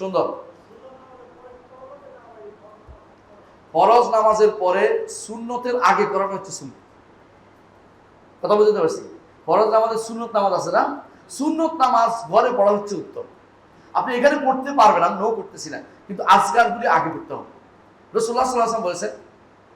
সুন্দর। ফরজ নামাজের পরে সুন্নতের আগে করানো হচ্ছে সুন্নত। কথা বুঝতে পারছি? ফরজ নামাজের সুন্নত নামাজ আছে না? সুন্নত নামাজ ঘরে পড়া হচ্ছে উত্তম। আপনি এখানে পড়তে পারবেন, আমি নো করতেছি না, কিন্তু আজকালগুলি আগে পড়তে হবে। রসুল্লাহ সাল্লাহাম বলেছেন,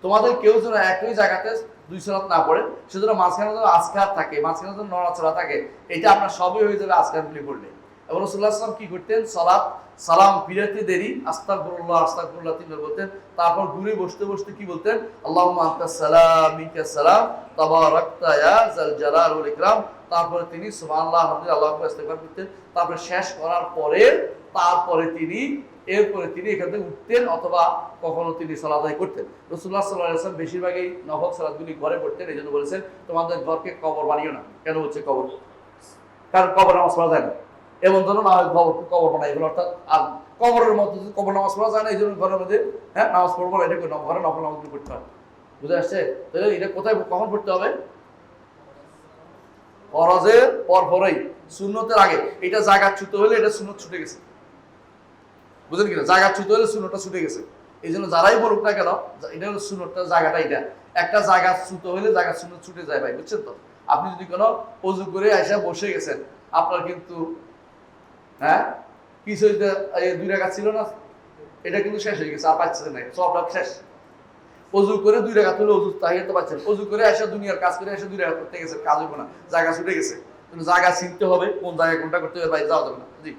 তোমাদের কেউ যেন একই জায়গাতে দুই সালাত না পড়ে, সেজন্য মাঝখানে যেন আজকার থাকে, মাঝখানে যেন নড়াচড়া থাকে, এটা আপনার সবই হয়ে যাবে আজকারগুলি পড়লে। এবং রসুল্লাহ কি করতেন? সালাত, সালাম ফিরাতে দেরি। আস্তাগফিরুল্লাহ আস্তাগফিরুল্লাহ তিনবার বলতেন। তারপর ঘুরে বসতে বসতে কি বলতেন? আল্লাহুম্মা আনতাস সালাম মিনকাস সালাম, তাবারাকতা ইয়া জাল জালাল ইকরাম। তারপরে তিনি সুবহানাল্লাহ আল্লাহু আকবার করতেন। তারপরে শেষ করার পরে, তারপরে তিনি, এরপরে তিনি এখান থেকে উঠতেন অথবা কখনো তিনি সালাদ করতেন। রসুল্লাহ সাল্লাহ আসলাম বেশিরভাগই নফল সালাদগুলি ঘরে পড়তেন এই জন্য বলেছেন, তোমাদের ঘরকে কবর বানিও না। কেন হচ্ছে কবর? কারণ কবর আমার যায় না। এমন ধরো না হয় কবর কবর এগুলো অর্থাৎ আর কবরের মতো কবর নামাজ পড়া যায় না, এই জন্য ঘরের মধ্যে হ্যাঁ নামাজ পড়ব এটা ঘরে নফল নামাজগুলি পড়তে হবে বুঝে আসছে তাহলে এটা কোথায়, কখন পড়তে হবে? শূন্যতের আগে। এটা জায়গা হলে এটা শূন্য ছুটে গেছে। বুঝলেন কিনা? জায়গা হলে শূন্যটা ছুটে গেছে। এই জন্য যারাই বলুক না কেন এটা হলো শূন্যটা জায়গাটা এটা। একটা জায়গা ছুতে হলে জায়গা শূন্য ছুটে যায় ভাই, বুঝছেন তো? আপনি যদি কোনো অজু করে এসে বসে গেছেন, আপনার কিন্তু হ্যাঁ? কিছু হইতে দুই টাকা ছিল না, এটা কিন্তু শেষ হয়ে গেছে, আর পাচ্ছে না সবটা শেষ। অজু করে দুই টাকা তুলে অজু তাহিয়ে তো পাচ্ছেন অজু করে এসে দুনিয়ার কাজ করে এসে দুই টাকা করতে গেছে, কাজ হইব না, জায়গা ছুটে গেছে। জায়গা চিনতে হবে, কোন জায়গায় কোনটা করতে হবে, ভাই, যাওয়া যাবে না জি